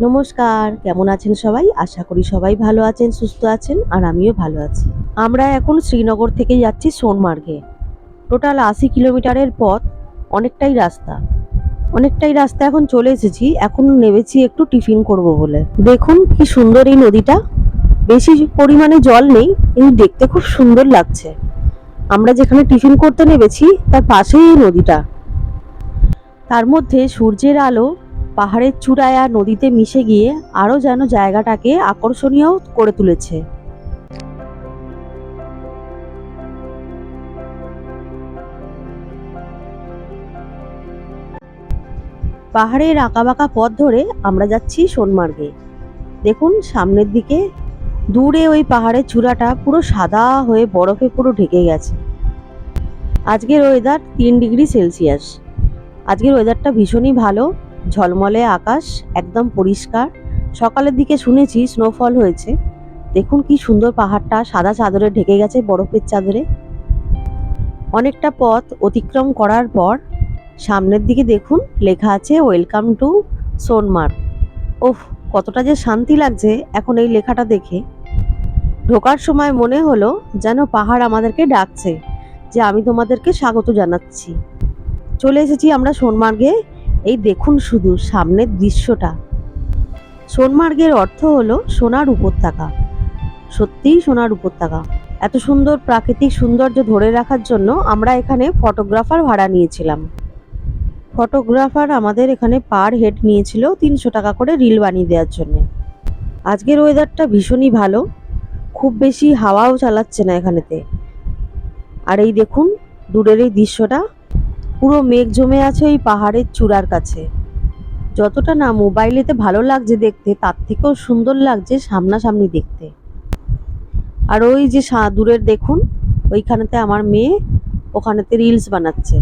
নমস্কার, কেমন আছেন সবাই? আশা করি সবাই ভালো আছেন, সুস্থ আছেন, আর আমিও ভালো আছি। আমরা এখন শ্রীনগর থেকে যাচ্ছি সোনমার্গে। টোটাল আশি কিলোমিটারের পথ, অনেকটাই রাস্তা। অনেকটাই রাস্তা এখন চলে এসেছি, এখন নেমেছি একটু টিফিন করব বলে। দেখুন কি সুন্দর এই নদীটা। বেশি পরিমাণে জল নেই, কিন্তু দেখতে খুব সুন্দর লাগছে। আমরা যেখানে টিফিন করতে নেমেছি, তার পাশেই এই নদীটা। তার মধ্যে সূর্যের আলো পাহাড়ের চূড়ায় আর নদীতে মিশে গিয়ে আরও যেন জায়গাটাকে আকর্ষণীয় করে তুলেছে। পাহাড়ের আঁকাবাঁকা পথ ধরে আমরা যাচ্ছি সোনমার্গে। দেখুন, সামনের দিকে দূরে ওই পাহাড়ের চূড়াটা পুরো সাদা হয়ে বরফে পুরো ঢেকে গেছে। আজকের ওয়েদার তিন ডিগ্রি সেলসিয়াস। আজকের ওয়েদারটা ভীষণই ভালো। ঝলমলে আকাশ, একদম পরিষ্কার। সকালের দিকে শুনেছি স্নোফল হয়েছে। দেখুন কি সুন্দর পাহাড়টা, সাদা চাদরে ঢেকে গেছে বরফের চাদরে। অনেকটা পথ অতিক্রম করার পর, সামনের দিকে দেখুন, লেখা আছে ওয়েলকাম টু সোনমার্গ ওফ, কতটা যে শান্তি লাগছে এখন এই লেখাটা দেখে। ঢোকার সময় মনে হলো যেন পাহাড় আমাদেরকে ডাকছে, যে আমি তোমাদেরকে স্বাগত জানাচ্ছি। চলে এসেছি আমরা সোনমার্গে এই দেখুন শুধু সামনের দৃশ্যটা। সোনমার্গের অর্থ হলো সোনার উপত্যকা। সত্যিই সোনার উপত্যকা। এত সুন্দর প্রাকৃতিক সৌন্দর্য ধরে রাখার জন্য আমরা এখানে ফটোগ্রাফার ভাড়া নিয়েছিলাম। ফটোগ্রাফার আমাদের এখানে পার হেড নিয়েছিল তিনশো টাকা করে রিল বানিয়ে দেওয়ার জন্য। আজকের ওয়েদারটা ভীষণই ভালো। খুব বেশি হাওয়াও চালাচ্ছে না এখানেতে। আর এই দেখুন, দূরের এই দৃশ্যটা। পুরো মেঘ জমে আছে ওই পাহাড়ের চূড়ার কাছে। যতটা না মোবাইলেতে ভালো লাগছে দেখতে, তার থেকেও সুন্দর লাগছে সামনাসামনি দেখতে। আর ওই যে দূরের দেখুন, ওইখানেতে আমার মেয়ে, ওখানেতে রিলস বানাচ্ছে।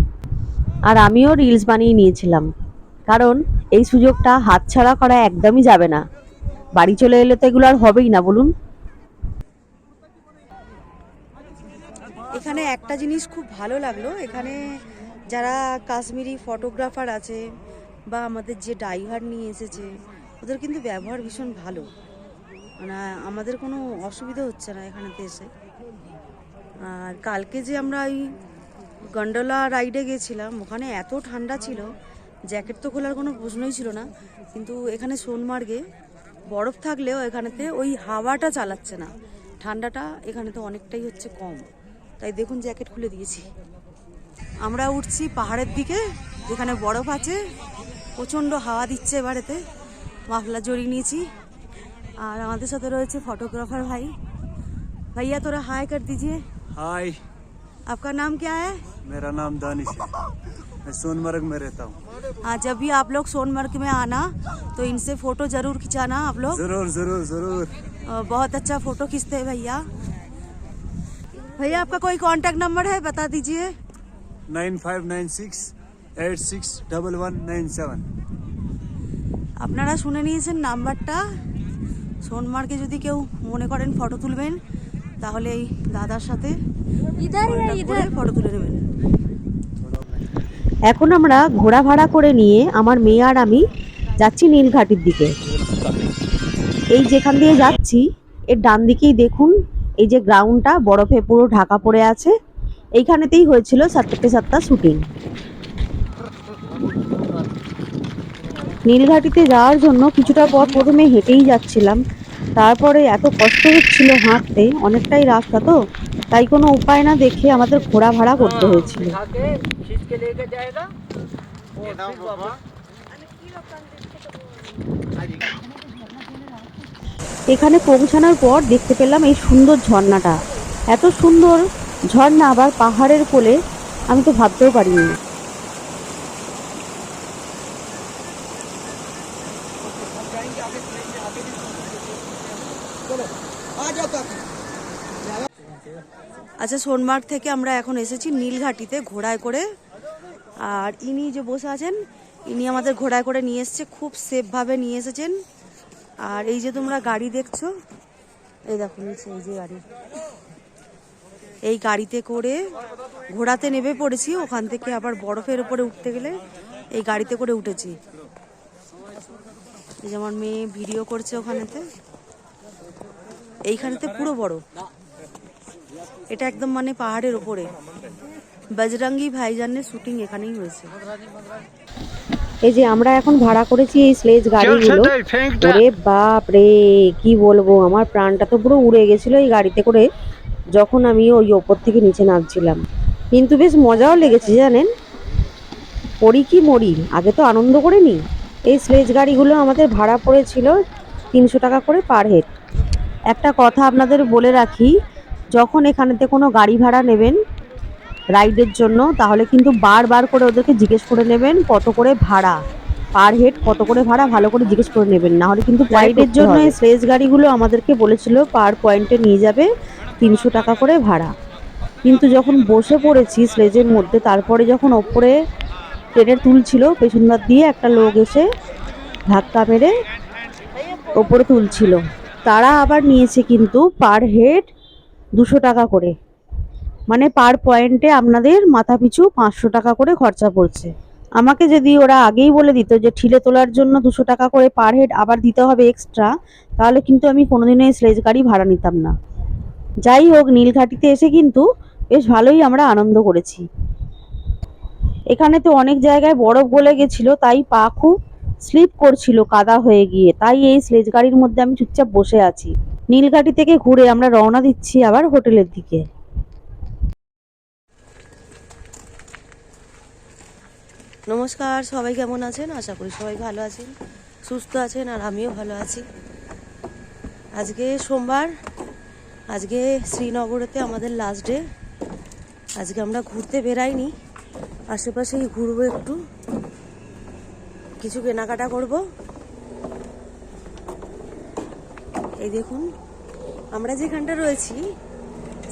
আর আমিও রিলস বানিয়ে নিয়েছিলাম। কারণ এই সুযোগটা হাতছাড়া করা একদমই যাবে না। বাড়ি চলে এলে তো এগুলো আর হবেই না, বলুন। এখানে একটা জিনিস খুব ভালো লাগল। এখানে যারা কাশ্মীরি ফটোগ্রাফার আছে বা আমাদের যে ড্রাইভার নিয়ে এসেছে, ওদের কিন্তু ব্যবহার ভীষণ ভালো। মানে আমাদের কোনো অসুবিধা হচ্ছে না এখানেতে এসে। আর কালকে যে আমরা ওই গন্ডোলা রাইডে গেছিলাম, ওখানে এত ঠান্ডা ছিল, জ্যাকেট তো খোলার কোনো প্রশ্নই ছিল না। কিন্তু এখানে সোনমার্গে বরফ থাকলেও এখানেতে ওই হাওয়াটা চালাচ্ছে না। ঠান্ডাটা এখানে তো অনেকটাই হচ্ছে কম। তাই দেখুন জ্যাকেট খুলে দিয়েছি। আমরা উঠছি পাহাড়ের দিকে যেখানে বরফ আছে প্রচণ্ড হাওয়া দিচ্ছে এবারেতে মাফলা জড়িয়ে নিয়েছি আর আমাদের সাথে রয়েছে ফটোগ্রাফার ভাই भैया थोड़ा हाय कर दीजिए हाय आपका नाम क्या है मेरा नाम दानिश है मैं सोनमर्ग में रहता हूँ हाँ जब भी आप लोग सोनमर्ग में आना तो इनसे फोटो जरूर खिंचाना आप लोग जरूर जरूर जरूर अ, बहुत अच्छा फोटो खींचते हैं भैया भैया आपका कोई कांटेक्ट नंबर है बता दीजिए Nine five nine six eight six one nine seven. আপনারা শুনে নিয়েছেন নাম্বারটা। সোনমার্কে যদি কেউ মনে করেন ফটো তুলবেন তাহলে এই দাদার সাথে ফটো তুলে নেবেন। এখন আমরা ঘোড়া ভাড়া করে নিয়ে আমার মেয়ে আর আমি যাচ্ছি নীলঘাটির দিকে। এই যেখান দিয়ে যাচ্ছি এর ডান দিকেই দেখুন এই যে গ্রাউন্ডটা বরফে পুরো ঢাকা পড়ে আছে। এইখানেতেই হয়েছিল সাতটাতে সাতটা শুটিং নীলঘাটিতে যাওয়ার জন্য কিছুটা পথ প্রথমে হেঁটেই যাচ্ছিলাম। তারপরে এত কষ্ট হচ্ছিল হাঁটতে, অনেকটাই রাস্তা তো, তাই কোনো উপায় না দেখে আমাদের ঘোড়া ভাড়া করতে হয়েছিল। এখানে পৌঁছানোর পর দেখতে পেলাম এই সুন্দর ঝর্ণাটা। এত সুন্দর ঝর্ণা আবার পাহাড়ের কোলে, আমি তো ভাবতেও পারিনি। আচ্ছা সোনমার্গ থেকে আমরা এখন এসেছি নীলঘাটিতে ঘোড়ায় করে। আর ইনি যে বসে আছেন, ইনি আমাদের ঘোড়ায় করে নিয়ে এসছে, খুব সেফভাবে নিয়ে এসেছেন। আর এই যে তোমরা গাড়ি দেখছ, এই দেখো এই যে গাড়ি। এই গাড়িতে করে ঘোড়াতে নেমে পড়েছি। ওখান থেকে আবার বরফের উপরে উঠতে গেলে এই গাড়িতে করে উঠেছি। এই যে আমার মেয়ে ভিডিও করছে ওখানেতে। এইখানেতে পুরো বড় এটা একদম মানে পাহাড়ের ওপরে বজরঙ্গি ভাইজানের শুটিং এখানেই হয়েছে। এই যে আমরা এখন ভাড়া করেছি এই স্লেজ গাড়িগুলো। ওরে বাপ রে কি বলব? আমার প্রাণটা তো পুরো উড়ে গেছিল এই গাড়িতে করে। যখন আমি ওই ওপর থেকে নিচে নামছিলাম। কিন্তু বেশ মজাও লেগেছে জানেন? পড়ি কি মরি আগে তো আনন্দ করে নি? এই স্লেজ গাড়িগুলো আমাদের ভাড়া পড়েছিল তিনশো টাকা করে পার হেড। একটা কথা আপনাদের বলে রাখি যখন এখানেতে কোনো গাড়ি ভাড়া নেবেন রাইডের জন্য তাহলে কিন্তু বারবার করে ওদেরকে জিজ্ঞেস করে নেবেন কত করে ভাড়া পার হেড কত করে ভাড়া ভালো করে জিজ্ঞেস করে নেবেন। না হলে কিন্তু রাইডের জন্য এই স্লেজ গাড়িগুলো আমাদেরকে বলেছিল পার পয়েন্টে নিয়ে যাবে। তিনশো টাকা করে ভাড়া। কিন্তু যখন বসে পড়েছি স্লেজের মধ্যে, তারপরে যখন ওপরে ট্রেনের তুলছিল পেছনদার দিয়ে একটা লোক এসে ধাক্কা মেরে ওপরে তুলছিল। তারা আবার নিয়েছে কিন্তু পার হেড দুশো টাকা করে। মানে পার পয়েন্টে আপনাদের মাথা পিছু পাঁচশো টাকা করে খরচা পড়ছে। আমাকে যদি ওরা আগেই বলে দিত যে, ঠিলে তোলার জন্য দুশো টাকা করে পার হেড আবার দিতে হবে এক্সট্রা, তাহলে কিন্তু আমি কোনোদিনও এই স্লেজ গাড়ি ভাড়া নিতাম না। যাই হোক, নীলঘাটিতে এসে কিন্তু বেশ ভালোই আমরা আনন্দ করেছি। এখানে তো অনেক জায়গায় বরফ গলে গেছিল, তাই পা খুব স্লিপ করছিল কাদা হয়ে গিয়ে। তাই এই স্লেজ গাড়ির মধ্যে আমি চুপচাপ বসে আছি। নীলঘাটি থেকে ঘুরে আমরা রওনা দিচ্ছি আবার হোটেলের দিকে। নমস্কার, সবাই কেমন আছেন? আশা করি সবাই ভালো আছেন, সুস্থ আছেন, আর আমিও ভালো আছি। আজকে সোমবার আজকে শ্রীনগরেতে আমাদের লাস্ট ডে আজকে আমরা ঘুরতে বেরাইনি। আশেপাশেই ঘুরবো একটু। কিছু কেনাকাটা করব। এই দেখুন, আমরা যেখানটা রয়েছি,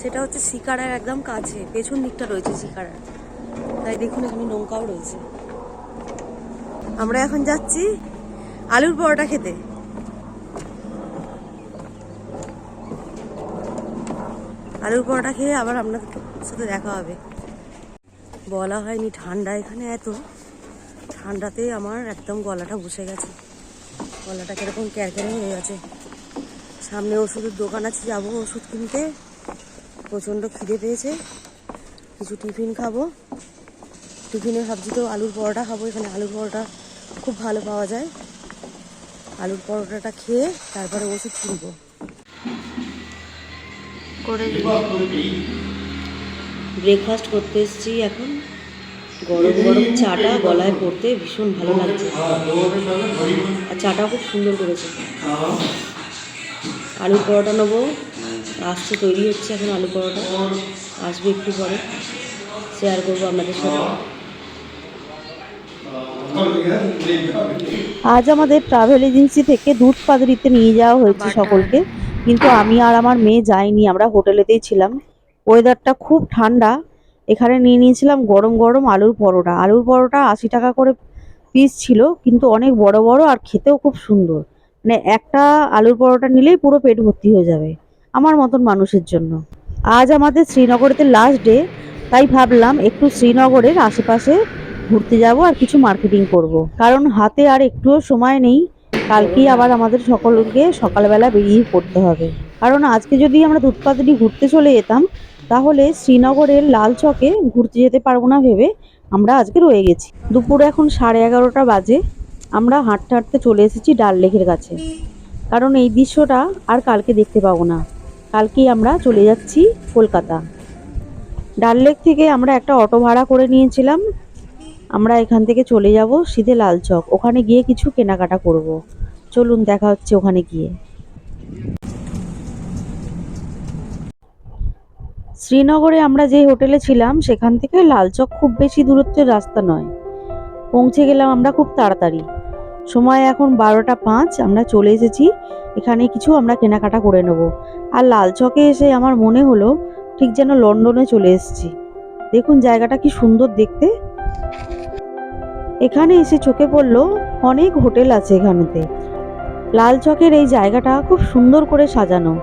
সেটা হচ্ছে শিকারার একদম কাছে। পেছন দিকটা রয়েছে শিকারার। তাই দেখুন, এখানে নৌকাও রয়েছে। আমরা এখন যাচ্ছি আলুর পরোটা খেতে। আলুর পরোটা খেয়ে আবার আপনাদের সাথে দেখা হবে। বলা হয়নি ঠান্ডা এখানে এত। ঠান্ডাতে আমার একদম গলাটা বসে গেছে। গলাটা কীরকম ক্যারক্যারে হয়ে গেছে। সামনে ওষুধের দোকান আছে, যাব ওষুধ কিনতে। প্রচণ্ড খিদে পেয়েছে। কিছু টিফিন খাব। টিফিনে ভাবছি তো আলুর পরোটা খাব। এখানে আলুর পরোটা খুব ভালো পাওয়া যায়। আলুর পরোটাটা খেয়ে তারপরে ওষুধ কিনবো। করে ব্রেকফাস্ট করতে এসেছি এখন। গরম গরম চাটা গলায় পড়তে ভীষণ ভালো লাগছে। আর চাটা খুব সুন্দর করেছে। আলুর পরোটা নেব। আসছে তৈরি হচ্ছে এখন আলু পরোটা। আসবে একটু পরে। শেয়ার করব আপনাদের সাথে। আজ আমাদের ট্রাভেল এজেন্সি থেকে দুধ পাদরিতে নিয়ে যাওয়া হয়েছে সকলকে। কিন্তু আমি আর আমার মেয়ে যাইনি, আমরা হোটেলেতেই ছিলাম। ওয়েদারটা খুব ঠান্ডা। এখানে নিয়ে নিয়েছিলাম গরম গরম আলুর পরোটা। আলুর পরোটা আশি টাকা করে পিস ছিল, কিন্তু অনেক বড় বড় আর খেতেও খুব সুন্দর। মানে একটা আলুর পরোটা নিলেই পুরো পেট ভর্তি হয়ে যাবে, আমার মতন মানুষের জন্য। আজ আমাদের শ্রীনগরেতে লাস্ট ডে তাই ভাবলাম একটু শ্রীনগরের আশেপাশে ঘুরতে যাব আর কিছু মার্কেটিং করব। কারণ হাতে আর একটুও সময় নেই কালকেই আবার আমাদের সকলকে সকালবেলা বেরিয়ে পড়তে হবে। কারণ আজকে যদি আমরা দুধপাতড়ি ঘুরতে চলে যেতাম, তাহলে শ্রীনগরের লাল চকে ঘুরতে যেতে পারব না ভেবে আমরা আজকে রয়ে গেছি। দুপুর এখন সাড়ে এগারোটা বাজে, আমরা হাঁটতে হাঁটতে চলে এসেছি ডাল লেকের কাছে। কারণ এই দৃশ্যটা আর কালকে দেখতে পাবো না। কালকেই আমরা চলে যাচ্ছি কলকাতা। ডাল লেক থেকে আমরা একটা অটো ভাড়া করে নিয়েছিলাম। আমরা এখান থেকে চলে যাব সিধে লাল চক ওখানে গিয়ে কিছু কেনাকাটা করব। চলুন দেখা হচ্ছে ওখানে গিয়ে। শ্রীনগরে আমরা যে হোটেলে ছিলাম, সেখান থেকে লালচক খুব বেশি দূরত্বের রাস্তা নয়। পৌঁছে গেলাম আমরা খুব তাড়াতাড়ি। সময় এখন বারোটা পাঁচ, আমরা চলে এসেছি। এখানে কিছু আমরা কেনাকাটা করে নেব। আর লালচকে এসে আমার মনে হলো, ঠিক যেন লন্ডনে চলে এসেছি। দেখুন জায়গাটা কি সুন্দর দেখতে। এখানে এসে চোখে পড়ল, অনেক হোটেল আছে এখানেতে। লাল চকের এই জায়গাটা খুব সুন্দর করে সাজানো।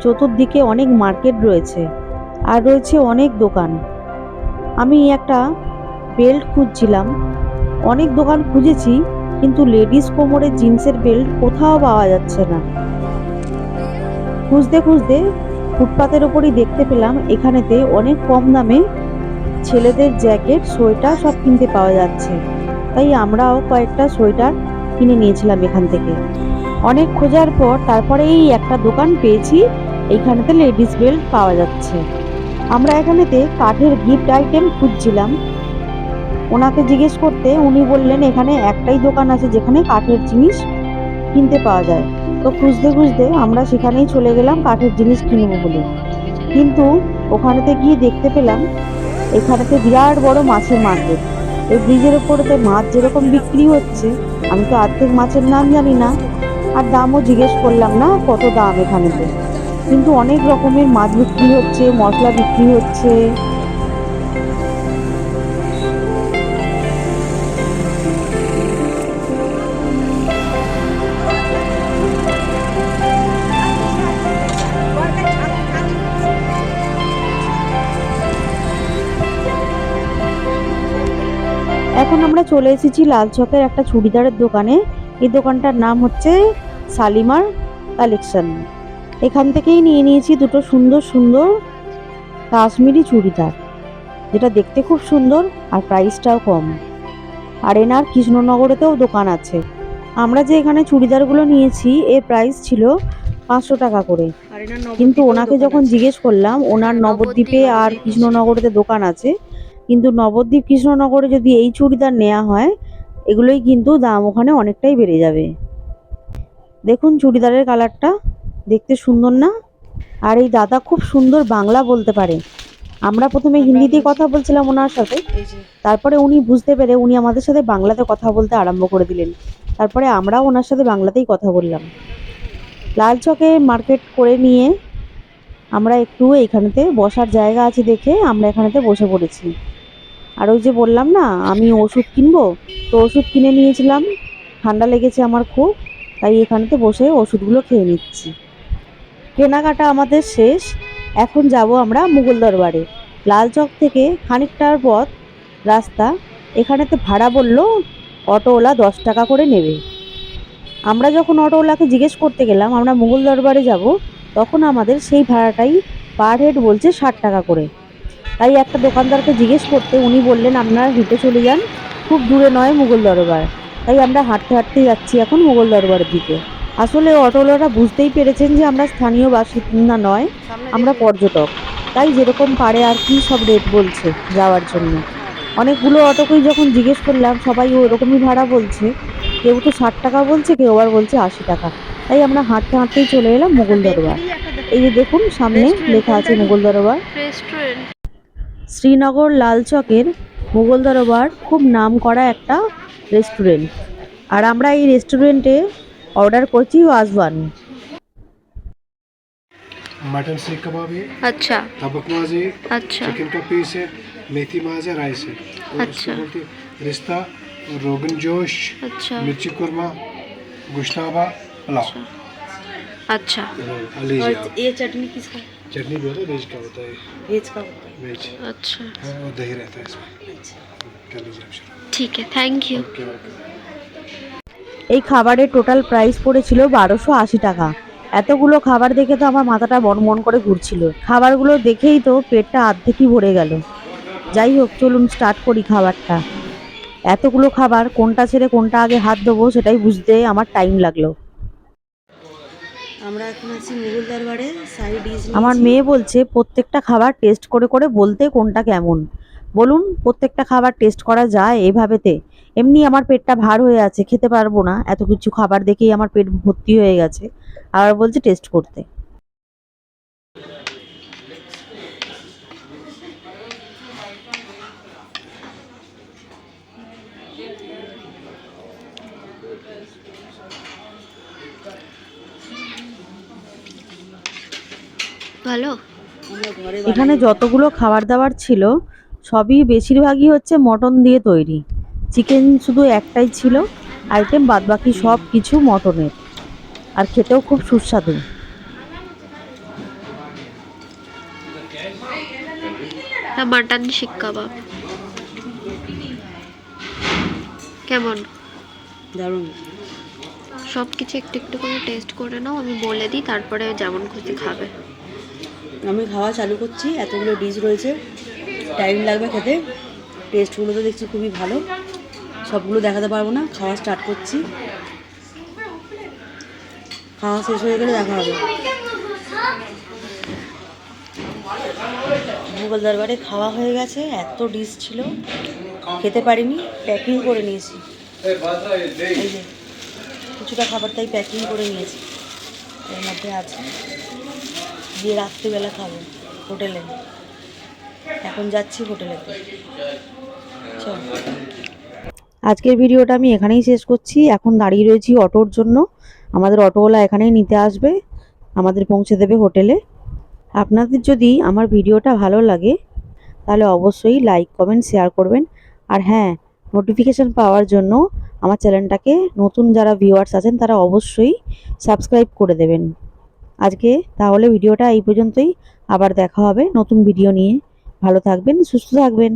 চতুর্দিকে অনেক মার্কেট রয়েছে আর রয়েছে অনেক দোকান। আমি একটা বেল্ট খুঁজছিলাম। অনেক দোকান খুঁজেছি, কিন্তু লেডিস কোমরে জিন্সের বেল্ট কোথাও পাওয়া যাচ্ছে না। খুঁজতে খুঁজতে ফুটপাতের ওপরই দেখতে পেলাম, এখানেতে অনেক কম দামে ছেলেদের জ্যাকেট, সোয়েটার সব কিনতে পাওয়া যাচ্ছে। তাই আমরাও কয়েকটা সোয়েটার কিনে নিয়েছিলাম এখান থেকে। অনেক খোঁজার পর তারপরে এই একটা দোকান পেয়েছি, এইখানেতে লেডিস বেল্ট পাওয়া যাচ্ছে। আমরা এখানেতে কাঠের গিফট আইটেম খুঁজছিলাম। ওনাকে জিজ্ঞেস করতে উনি বললেন, এখানে একটাই দোকান আছে যেখানে কাঠের জিনিস কিনতে পাওয়া যায়। তো খুঁজতে খুঁজতে আমরা সেখানেই চলে গেলাম কাঠের জিনিস কিনবো বলে। কিন্তু ওখানেতে গিয়ে দেখতে পেলাম, এখানেতে বিরাট বড় মাছের মার্কেট এই ব্রিজের ওপরেতে মাছ যেরকম বিক্রি হচ্ছে, আমি তো আর্থিক মাছের নাম জানি না। আর দামও জিজ্ঞেস করলাম, না, কত দাম এখানেতে? কিন্তু অনেক রকমের মাছ বিক্রি হচ্ছে, মশলা বিক্রি হচ্ছে। এখন আমরা চলে এসেছি লাল চকের একটা চুড়িদারের দোকানে। এই দোকানটার নাম হচ্ছে শালিমার কালেকশন। এখান থেকেই নিয়ে নিয়েছি দুটো সুন্দর সুন্দর কাশ্মীরি চুড়িদার। যেটা দেখতে খুব সুন্দর আর প্রাইসটাও কম। আর এনার কৃষ্ণনগরেতেও দোকান আছে। আমরা যে এখানে চুড়িদারগুলো নিয়েছি এর প্রাইস ছিল পাঁচশো টাকা করে। কিন্তু ওনাকে যখন জিজ্ঞেস করলাম ওনার নবদ্বীপে আর কৃষ্ণনগরেতে দোকান আছে কিন্তু নবদ্বীপ কৃষ্ণনগরে যদি এই চুড়িদার নেওয়া হয় এগুলোই কিন্তু দাম ওখানে অনেকটাই বেড়ে যাবে। দেখুন চুড়িদারের কালারটা দেখতে সুন্দর না? আর এই দাদা খুব সুন্দর বাংলা বলতে পারে। আমরা প্রথমে হিন্দিতে কথা বলছিলাম ওনার সাথে। তারপরে উনি বুঝতে পেরে উনি আমাদের সাথে বাংলাতে কথা বলতে আরম্ভ করে দিলেন। তারপরে আমরাও ওনার সাথে বাংলাতেই কথা বললাম। লাল চকে মার্কেট করে নিয়ে আমরা একটু এইখানেতে বসার জায়গা আছে দেখে আমরা এখানেতে বসে পড়েছি। আর ওই যে বললাম না, আমি ওষুধ কিনবো, তো ওষুধ কিনে নিয়েছিলাম, ঠান্ডা লেগেছে আমার খুব, তাই এখানেতে বসে ওষুধগুলো খেয়ে নিচ্ছি। কেনাকাটা আমাদের শেষ, এখন যাব আমরা মুঘল দরবারে। লাল চক থেকে খানিকটার পথ, রাস্তা, এখানেতে ভাড়া বলল অটোওয়ালা দশ টাকা করে নেবে। আমরা যখন অটোওয়ালাকে জিজ্ঞেস করতে গেলাম, আমরা মুঘল দরবারে যাব, তখন আমাদের সেই ভাড়াটাই পার হেড বলছে ষাট টাকা করে। তাই একটা দোকানদারকে জিজ্ঞেস করতে উনি বললেন, আপনারা হেঁটে চলে যান। খুব দূরে নয় মুঘল দরবার। তাই আমরা হাঁটতে হাঁটতে যাচ্ছি এখন মুঘল দরবারের দিকে। আসলে অটোওয়ালারা বুঝতেই পেরেছেন যে আমরা স্থানীয় বাসিন্দা নয়, আমরা পর্যটক। তাই যেরকম পারে আর কি সব রেট বলছে যাওয়ার জন্য। অনেকগুলো অটোকেই যখন জিজ্ঞেস করলাম, সবাই ওরকমই ভাড়া বলছে। কেউ তো ষাট টাকা বলছে, কেউ আবার বলছে আশি টাকা। তাই আমরা হাঁটতে হাঁটতেই চলে এলাম মুঘল দরবার। এই যে দেখুন, সামনে লেখা আছে মুঘল দরবার। রেস্টুরেন্ট শ্রীনগর লাল চকের মুঘল দরবার খুব নাম করা একটা রেস্টুরেন্ট আর আমরা এই রেস্টুরেন্টে অর্ডার করছি ওয়াজওয়ান मटन सीख कबाब है আচ্ছা तबक माज है আচ্ছা चिकन का पीस है मेथी माज है राइस है और अच्छा। उसको बोलते हैं रिश्ता रोगन जोश আচ্ছা मिर्ची कुरमा गुश्ताबा पुलाव আচ্ছা हाँ, लीजिए आप ये चटनी किसका चटनी भी होता है वेज का होता है वेज का होता है वेज আচ্ছা हाँ, और दही रहता है इसमें कर लीजिए आप शुरू ঠিক আছে থ্যাংক ইউ ओके ओके এই খাবারের টোটাল প্রাইস পড়েছিল বারোশো আশি টাকা এতগুলো খাবার দেখে তো আমার মাথাটা বনবন করে ঘুরছিল খাবারগুলো দেখেই তো পেটটা আর্ধেকই ভরে গেল যাই হোক চলুন স্টার্ট করি খাবারটা এতগুলো খাবার কোনটা ছেড়ে কোনটা আগে হাত দেবো সেটাই বুঝতে আমার টাইম লাগলো আমরা এখন আছি মুঘল দরবারে, সাই ডিশ আমার মেয়ে বলছে, প্রত্যেকটা খাবার টেস্ট করে করে বলতে কোনটা কেমন? বলুন, প্রত্যেকটা খাবার টেস্ট করা যায় এভাবেতে। এমনি আমার পেটটা ভার হয়ে আছে, খেতে পারব না। এত কিছু খাবার দেখেই আমার পেট ভর্তি হয়ে গেছে। আবার বলছে টেস্ট করতে। ভালো? এখানে যতগুলো খাবার দাবার ছিল সবই বেশিরভাগই হচ্ছে মটন দিয়ে তৈরি। চিকেন শুধু একটাই ছিল আইটেম বাদবাকি সব কিছু মটনের। আর খেতেও খুব সুস্বাদু। মাটন শিক কাবাব। কেমন? দারুণ। সব কিছু একটু একটু করে টেস্ট করে নাও আমি বলে দিই তারপরে যেমন খুশি খাবে। আমি খাওয়া চালু করছি, এতগুলো ডিশ রয়েছে। টাইম লাগবে খেতে। টেস্টগুলো তো দেখছি খুবই ভালো। সবগুলো দেখাতে পারব না, খাওয়া স্টার্ট করছি। খাওয়া শেষ হয়ে গেলে দেখা হবে। মুঘল দরবারে খাওয়া হয়ে গেছে, এত ডিশ ছিল। খেতে পারিনি প্যাকিং করে নিয়েছি। কিছুটা খাবার তাই প্যাকিং করে নিয়েছি। এর মধ্যে আছে। দিয়ে রাত্রিবেলা খাব হোটেলে। এখন যাচ্ছি হোটেলেতে চল। আজকের ভিডিওটা আমি এখানেই শেষ করছি। এখন দাঁড়িয়ে রয়েছি অটোর জন্য। আমাদের অটোওয়ালা এখানেই নিতে আসবে। আমাদের পৌঁছে দেবে হোটেলে। আপনাদের যদি আমার ভিডিওটা ভালো লাগে, তাহলে অবশ্যই লাইক, কমেন্ট, শেয়ার করবেন। আর হ্যাঁ নোটিফিকেশান পাওয়ার জন্য আমার চ্যানেলটাকে নতুন যারা ভিউয়ার্স আছেন, তারা অবশ্যই সাবস্ক্রাইব করে দেবেন। আজকে তাহলে ভিডিওটা এই পর্যন্তই। আবার দেখা হবে নতুন ভিডিও নিয়ে। ভালো থাকবেন, সুস্থ থাকবেন।